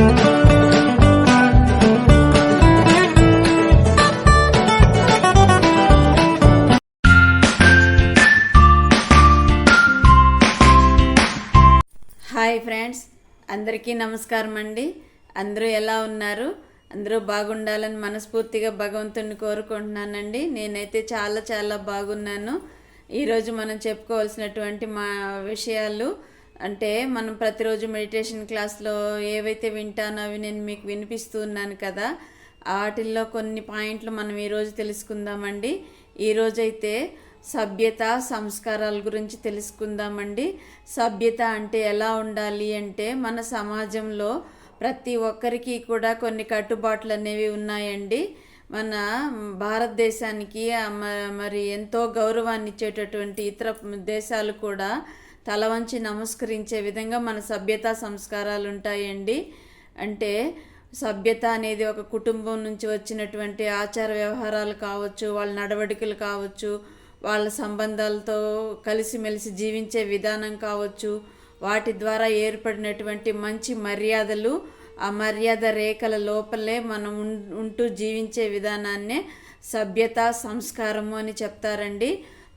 Hi friends అందరికీ నమస్కారం అండి. అందరూ ఎలా ఉన్నారు? అందరూ బాగుండాలని మనస్ఫూర్తిగా భగవంతుని కోరుకుంటున్నానండి. నేనైతే చాలా చాలా బాగున్నాను. ఈరోజు మనం చెప్పుకోవాల్సినటువంటి మా విషయాలు అంటే మనం ప్రతిరోజు మెడిటేషన్ క్లాస్లో ఏవైతే వింటానో అవి నేను మీకు వినిపిస్తూ ఉన్నాను కదా వాటిల్లో కొన్ని పాయింట్లు మనం ఈరోజు తెలుసుకుందామండి. ఈరోజైతే సభ్యత సంస్కారాల గురించి తెలుసుకుందామండి. సభ్యత అంటే ఎలా ఉండాలి అంటే మన సమాజంలో ప్రతి ఒక్కరికి కూడా కొన్ని కట్టుబాట్లు అనేవి ఉన్నాయండి. మన భారతదేశానికి మరి ఎంతో గౌరవాన్ని ఇచ్చేటటువంటి ఇతర దేశాలు కూడా తల వంచి నమస్కరించే విధంగా మన సభ్యత సంస్కారాలు ఉంటాయండి అంటే సభ్యత అనేది ఒక కుటుంబం నుంచి వచ్చినటువంటి ఆచార వ్యవహారాలు కావచ్చు వాళ్ళ నడవడికలు కావచ్చు వాళ్ళ సంబంధాలతో కలిసిమెలిసి జీవించే విధానం కావచ్చు వాటి ద్వారా ఏర్పడినటువంటి మంచి మర్యాదలు ఆ మర్యాద రేఖల లోపలే మనం ఉం- ఉంటూ జీవించే విధానాన్నే సభ్యత సంస్కారము అని చెప్తారండి.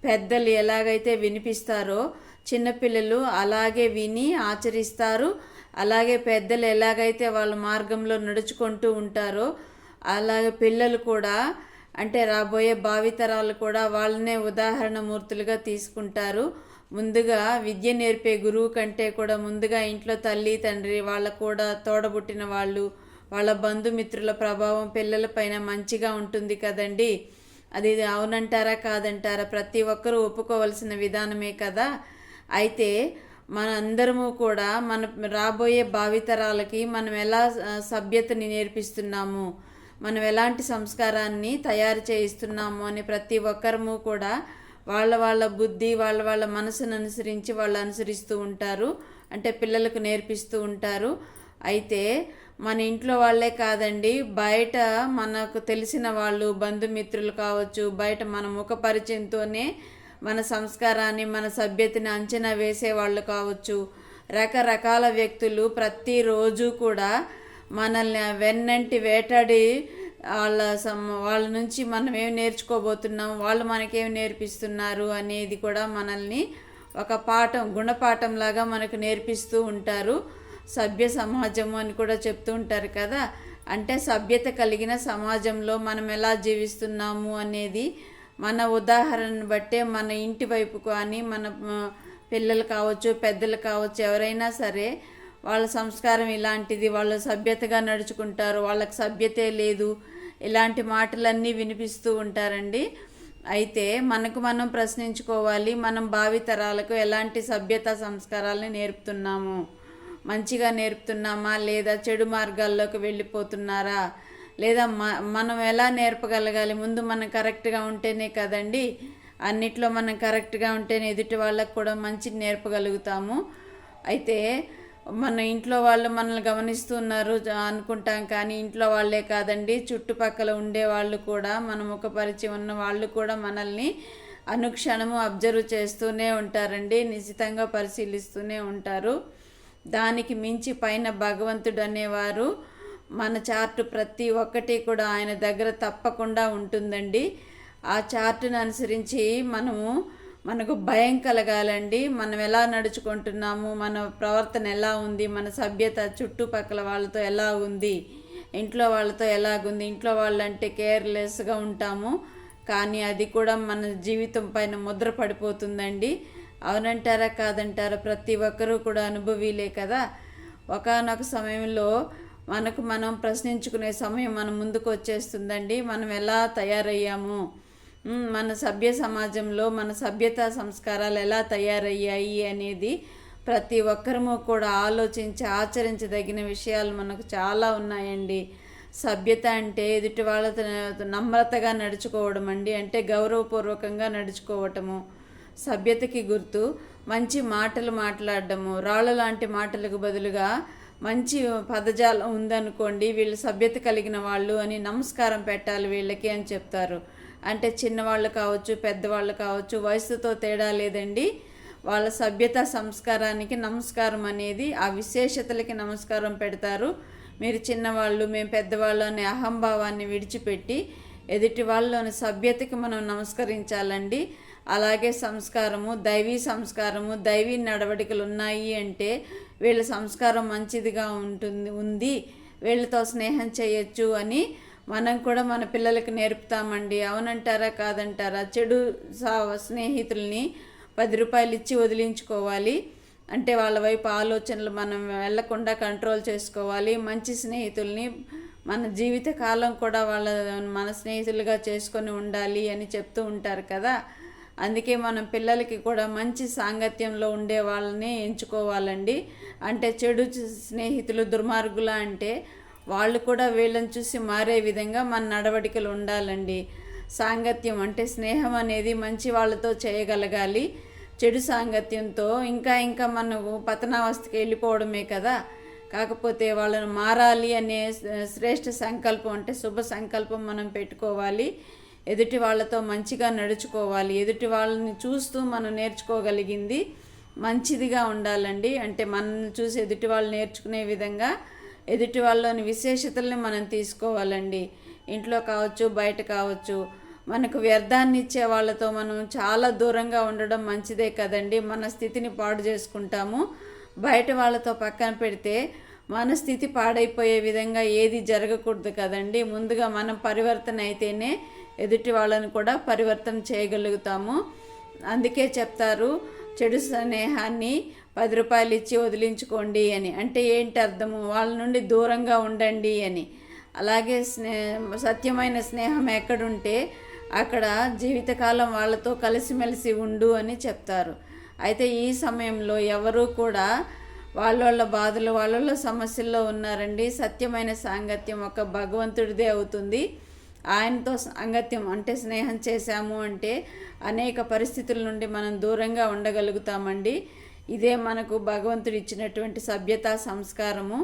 పెద్దలు ఎలాగైతే వినిపిస్తారో చిన్నపిల్లలు అలాగే విని ఆచరిస్తారు. అలాగే పెద్దలు ఎలాగైతే వాళ్ళ మార్గంలో నడుచుకుంటూ ఉంటారో అలాగే పిల్లలు కూడా అంటే రాబోయే భావితరాలు కూడా వాళ్ళనే ఉదాహరణ మూర్తులుగా తీసుకుంటారు. ముందుగా విద్య నేర్పే గురువు కంటే కూడా ముందుగా ఇంట్లో తల్లి తండ్రి వాళ్ళ కూడా తోడబుట్టిన వాళ్ళు వాళ్ళ బంధుమిత్రుల ప్రభావం పిల్లలపైన మంచిగా ఉంటుంది కదండి. అది అవునంటారా కాదంటారా ప్రతి ఒక్కరూ ఒప్పుకోవలసిన విధానమే కదా. అయితే మన అందరము కూడా మన రాబోయే భావితరాలకి మనం ఎలా సభ్యతని నేర్పిస్తున్నాము మనం ఎలాంటి సంస్కారాన్ని తయారు చేయిస్తున్నాము అని ప్రతి ఒక్కరము కూడా వాళ్ళ వాళ్ళ బుద్ధి వాళ్ళ వాళ్ళ మనసును అనుసరించి వాళ్ళు అనుసరిస్తూ ఉంటారు. అంటే పిల్లలకు నేర్పిస్తూ ఉంటారు. అయితే మన ఇంట్లో వాళ్ళే కాదండి బయట మనకు తెలిసిన వాళ్ళు బంధుమిత్రులు కావచ్చు బయట మన ముఖ పరిచయంతోనే మన సంస్కారాన్ని మన సభ్యతని అంచనా వేసే వాళ్ళు కావచ్చు. రకరకాల వ్యక్తులు ప్రతిరోజు కూడా మనల్ని వెన్నంటి వేటాడి వాళ్ళ సమ్ వాళ్ళ నుంచి మనం ఏం నేర్చుకోబోతున్నాం వాళ్ళు మనకేం నేర్పిస్తున్నారు అనేది కూడా మనల్ని ఒక పాఠం గుణపాఠం లాగా మనకు నేర్పిస్తూ ఉంటారు. సభ్య సమాజము అని కూడా చెప్తూ ఉంటారు కదా. అంటే సభ్యత కలిగిన సమాజంలో మనం ఎలా జీవిస్తున్నాము అనేది మన ఉదాహరణను బట్టే మన ఇంటి వైపు కానీ మన పిల్లలు కావచ్చు పెద్దలు కావచ్చు ఎవరైనా సరే వాళ్ళ సంస్కారం ఇలాంటిది వాళ్ళు సభ్యతగా నడుచుకుంటారు వాళ్ళకి సభ్యతే లేదు ఇలాంటి మాటలన్నీ వినిపిస్తూ ఉంటారండి. అయితే మనకు మనం ప్రశ్నించుకోవాలి మనం భావితరాలకు ఎలాంటి సభ్యత సంస్కారాలని నేర్పుతున్నాము? మంచిగా నేర్పుతున్నామా? లేదా చెడు మార్గాల్లోకి వెళ్ళిపోతున్నారా? లేదా మ మనం ఎలా నేర్పగలగాలి? ముందు మనం కరెక్ట్గా ఉంటేనే కదండి అన్నిట్లో మనం కరెక్ట్గా ఉంటేనే ఎదుటి వాళ్ళకు కూడా మంచి నేర్పగలుగుతాము. అయితే మన ఇంట్లో వాళ్ళు మనల్ని గమనిస్తున్నారు అనుకుంటాం కానీ ఇంట్లో వాళ్ళే కాదండి. చుట్టుపక్కల ఉండే వాళ్ళు కూడా మన ముఖ పరిచయం ఉన్న వాళ్ళు కూడా మనల్ని అనుక్షణము అబ్జర్వ్ చేస్తూనే ఉంటారండి. నిశ్చితంగా పరిశీలిస్తూనే ఉంటారు. దానికి మించి పైన భగవంతుడు అనేవారు మన చార్ట్ ప్రతి ఒక్కటి కూడా ఆయన దగ్గర తప్పకుండా ఉంటుందండి. ఆ చార్టును అనుసరించి మనము మనకు భయం కలగాలండి. మనం ఎలా నడుచుకుంటున్నాము? మన ప్రవర్తన ఎలా ఉంది? మన సభ్యత చుట్టుపక్కల వాళ్ళతో ఎలా ఉంది? ఇంట్లో వాళ్ళతో ఎలాగుంది? ఇంట్లో వాళ్ళంటే కేర్లెస్గా ఉంటాము. కానీ అది కూడా మన జీవితం పైన ముద్ర పడిపోతుందండి. అవునంటారా? కాదంటారా? ప్రతి ఒక్కరూ కూడా అనుభవీలే కదా. ఒకానొక సమయంలో మనకు మనం ప్రశ్నించుకునే సమయం మన ముందుకు వచ్చేస్తుందండి. మనం ఎలా తయారయ్యాము? మన సభ్య సమాజంలో మన సభ్యత సంస్కారాలు ఎలా తయారయ్యాయి అనేది ప్రతి ఒక్కరము కూడా ఆలోచించి ఆచరించదగిన విషయాలు మనకు చాలా ఉన్నాయండి. సభ్యత అంటే ఎదుటి వాళ్ళతో నమ్రతగా నడుచుకోవడం అండి. అంటే గౌరవపూర్వకంగా నడుచుకోవటము సభ్యతకి గుర్తు మంచి మాటలు మాట్లాడడము రాళ్ళ లాంటి మాటలకు బదులుగా మంచి పదజాలం ఉందనుకోండి వీళ్ళు సభ్యత కలిగిన వాళ్ళు అని నమస్కారం పెట్టాలి వీళ్ళకి అని చెప్తారు. అంటే చిన్నవాళ్ళు కావచ్చు పెద్దవాళ్ళు కావచ్చు వయసుతో తేడా లేదండి. వాళ్ళ సభ్యత సంస్కారానికి నమస్కారం అనేది ఆ విశేషతలకి నమస్కారం పెడతారు. మీరు చిన్నవాళ్ళు మేము పెద్దవాళ్ళు అనే అహంభావాన్ని విడిచిపెట్టి ఎదుటి వాళ్ళలోని సభ్యతకి మనం నమస్కరించాలండి. అలాగే సంస్కారము దైవీ సంస్కారము దైవీ నడవడికలు ఉన్నాయి అంటే వీళ్ళ సంస్కారం మంచిదిగా ఉంటుంది ఉంది వీళ్ళతో స్నేహం చేయొచ్చు అని మనం కూడా మన పిల్లలకి నేర్పుతామండి. అవునంటారా కాదంటారా? చెడు సా స్నేహితుల్ని పది రూపాయలు ఇచ్చి వదిలించుకోవాలి. అంటే వాళ్ళ వైపు ఆలోచనలు మనం వెళ్ళకుండా కంట్రోల్ చేసుకోవాలి. మంచి స్నేహితుల్ని మన జీవిత కాలం కూడా వాళ్ళ మన స్నేహితులుగా చేసుకొని ఉండాలి అని చెప్తూ ఉంటారు కదా. అందుకే మనం పిల్లలకి కూడా మంచి సాంగత్యంలో ఉండే వాళ్ళని ఎంచుకోవాలండి. అంటే చెడు స్నేహితులు దుర్మార్గుల అంటే వాళ్ళు కూడా వీళ్ళని చూసి మారే విధంగా మన నడవడికలు ఉండాలండి. సాంగత్యం అంటే స్నేహం అనేది మంచి వాళ్ళతో చేయగలగాలి. చెడు సాంగత్యంతో ఇంకా ఇంకా మనము పతనావస్థకి వెళ్ళిపోవడమే కదా. కాకపోతే వాళ్ళను మారాలి అనే శ్రేష్ఠ సంకల్పం అంటే శుభ సంకల్పం మనం పెట్టుకోవాలి. ఎదుటి వాళ్ళతో మంచిగా నడుచుకోవాలి. ఎదుటి వాళ్ళని చూస్తూ మనం నేర్చుకోగలిగింది మంచిదిగా ఉండాలండి. అంటే మనల్ని చూసి ఎదుటి వాళ్ళు నేర్చుకునే విధంగా ఎదుటి వాళ్ళలోని విశేషతల్ని మనం తీసుకోవాలండి. ఇంట్లో కావచ్చు బయట కావచ్చు. మనకు వ్యర్థాన్ని ఇచ్చే వాళ్ళతో మనం చాలా దూరంగా ఉండడం మంచిదే కదండి. మన స్థితిని పాడు చేసుకుంటాము. బయట వాళ్ళతో పక్కన పెడితే మన స్థితి పాడైపోయే విధంగా ఏది జరగకూడదు కదండి. ముందుగా మనం పరివర్తన అయితేనే ఎదుటి వాళ్ళని కూడా పరివర్తన చేయగలుగుతాము. అందుకే చెప్తారు చెడు స్నేహాన్ని పది రూపాయలు ఇచ్చి వదిలించుకోండి అని. అంటే ఏంటి అర్థము? వాళ్ళ నుండి దూరంగా ఉండండి అని. అలాగే స్నే సత్యమైన స్నేహం ఎక్కడుంటే అక్కడ జీవితకాలం వాళ్ళతో కలిసిమెలిసి ఉండు అని చెప్తారు. అయితే ఈ సమయంలో ఎవరు కూడా వాళ్ళ బాధలు వాళ్ళ సమస్యల్లో ఉన్నారండి. సత్యమైన సాంగత్యం ఒక భగవంతుడిదే అవుతుంది. ఆయనతో సాంగత్యం అంటే స్నేహం చేశాము అంటే అనేక పరిస్థితుల నుండి మనం దూరంగా ఉండగలుగుతామండి. ఇదే మనకు భగవంతుడు ఇచ్చినటువంటి సభ్యత సంస్కారము.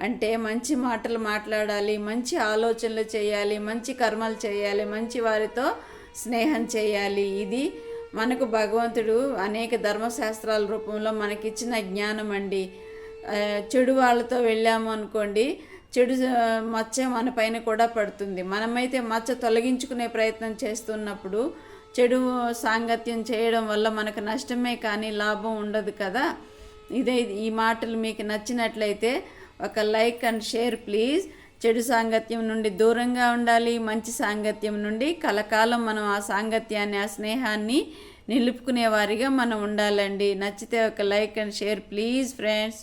అంటే మంచి మాటలు మాట్లాడాలి మంచి ఆలోచనలు చేయాలి మంచి కర్మలు చేయాలి మంచి వారితో స్నేహం చేయాలి. ఇది మనకు భగవంతుడు అనేక ధర్మశాస్త్రాల రూపంలో మనకిచ్చిన జ్ఞానం అండి చెడు వాళ్ళతో వెళ్ళాము అనుకోండి చెడు మచ్చ మన పైన కూడా పడుతుంది. మనమైతే మచ్చ తొలగించుకునే ప్రయత్నం చేస్తున్నప్పుడు చెడు సాంగత్యం చేయడం వల్ల మనకు నష్టమే కానీ లాభం ఉండదు కదా. ఇదే ఈ మాటలు మీకు నచ్చినట్లయితే ఒక లైక్ అండ్ షేర్ ప్లీజ్. చెడు సాంగత్యం నుండి దూరంగా ఉండాలి. మంచి సాంగత్యం నుండి కలకాలం మనం ఆ సాంగత్యాన్ని ఆ స్నేహాన్ని నిలుపుకునే వారిగా మనం ఉండాలండి. నచ్చితే ఒక like and share please friends.